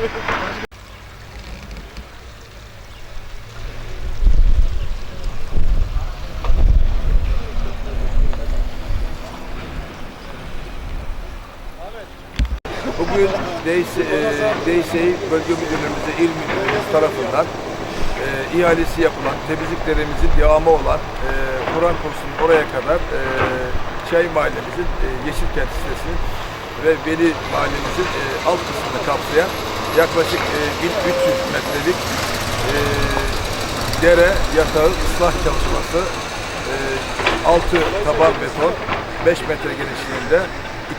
Bugün Deyse, Deyse'yi bölge müdürlüğümüzde il müdürlüğümüz tarafından e, ihalesi yapılan, temizliklerimizin devamı olan e, Kur'an kursunun oraya kadar e, Çay Mahallemizin, e, Yeşilkent sitesinin ve Veli Mahallemizin e, alt kısmını kapsayan yaklaşık e, 1300 metrelik e, dere yatağı ıslah çalışması e, altı taban beton 5 metre genişliğinde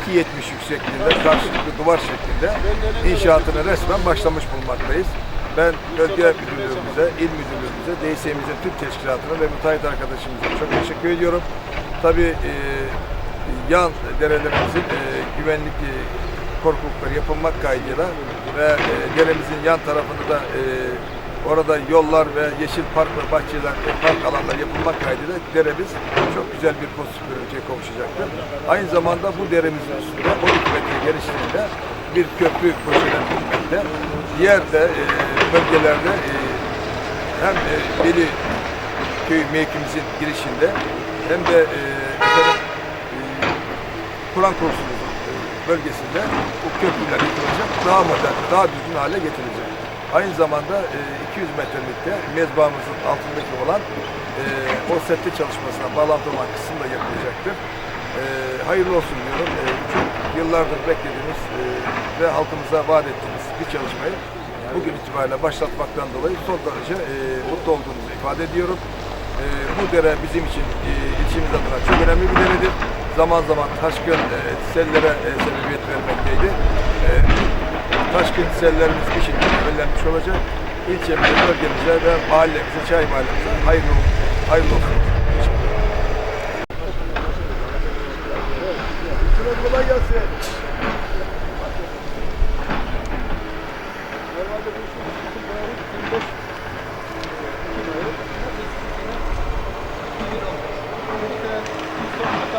2.70 yüksekliğinde karşılıklı duvar şeklinde inşaatına resmen başlamış bulunmaktayız. Ben bölge müdürlüğümüze, il müdürlüğümüze, DSİ'mizin tüm teşkilatına ve müteahhit arkadaşımıza çok teşekkür ediyorum. Tabii e, yan derelerimizin e, güvenlik e, korkulukları yapılmak kaydıyla ve e, deremizin yan tarafını da e, orada yollar ve yeşil park ve bahçeler, e, park alanları yapılmak kaydıyla deremiz çok güzel bir pozitif görüntüye kavuşacaktır. Aynı zamanda bu deremizin üstünde 12 metre genişliğinde bir köprü projelendirilmekte. Diğer de e, bölgelerde e, hem e, Veli köy mevkimizin girişinde hem de e, efendim, e, Kur'an kursumuzun e, bölgesinde bu köprüler yıkılacak, daha modern, daha düzgün hale getirilecek. Aynı zamanda e, 200 metrelikte mezbahımızın altındaki olan e, o sette çalışmasına bağlantı olan kısım da yapılacaktır. E, hayırlı olsun diyorum. E, çok yıllardır beklediğimiz e, ve halkımıza vaat ettiğimiz bir çalışmayı bugün itibariyle başlatmaktan dolayı son derece e, mutlu olduğumuzu ifade ediyorum. E, bu dere bizim için e, ilçemiz adına çok önemli bir deredir. Zaman zaman taşkın e, sellere e, sebebiyet vermekteydi. E, taşkın sellerimiz bir şekilde önlenmiş olacak. İlçemize, bölgemize ve mahallemize, çay mahallemize hayırlı, hayırlı olsun. Kolay gelsin.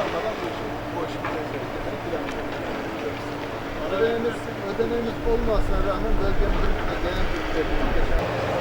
Bütün bayağı 25 Ödeneğimiz, ödeneğimiz olmasına rağmen bölgemizin genel bir